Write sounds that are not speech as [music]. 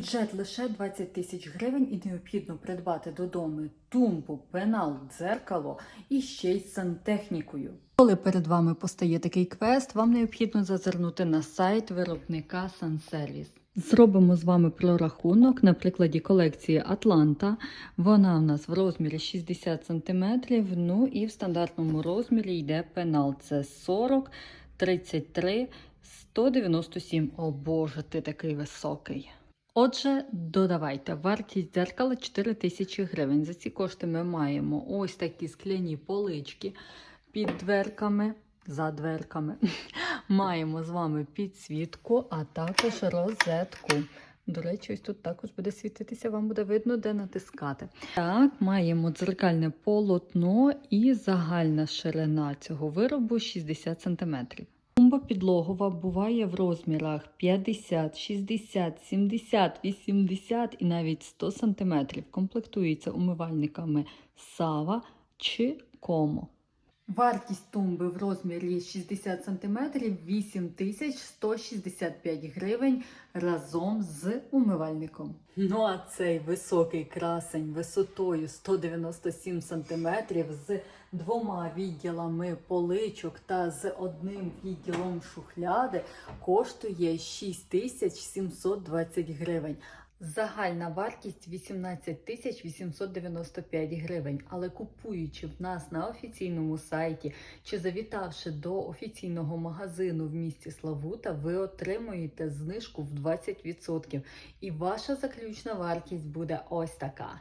Бюджет лише 20 тисяч гривень і необхідно придбати додому тумбу, пенал, дзеркало і ще й сантехнікою. Коли перед вами постає такий квест, вам необхідно зазирнути на сайт виробника Сансервіс. Зробимо з вами прорахунок на прикладі колекції Атланта. Вона в нас в розмірі 60 см, ну і в стандартному розмірі йде пенал. Це 40, 33, 197. О Боже, ти такий високий. Отже, додавайте вартість дзеркала 4 тисячі гривень. За ці кошти ми маємо ось такі скляні полички під дверками, за дверками. [laughs] Маємо з вами підсвітку, а також розетку. До речі, ось тут також буде світитися, вам буде видно, де натискати. Так, маємо дзеркальне полотно і загальна ширина цього виробу 60 см. Тумба підлогова буває в розмірах 50, 60, 70, 80 і навіть 100 см. Комплектується умивальниками Сава чи Комо. Вартість тумби в розмірі 60 см 8165 гривень разом з умивальником. Ну а цей високий красень висотою 197 см з двома відділами поличок та з одним відділом шухляди коштує 6720 гривень. Загальна вартість 18 тисяч 895 гривень. Але купуючи в нас на офіційному сайті чи завітавши до офіційного магазину в місті Славута, ви отримуєте знижку в 20%. І ваша заключна вартість буде ось така.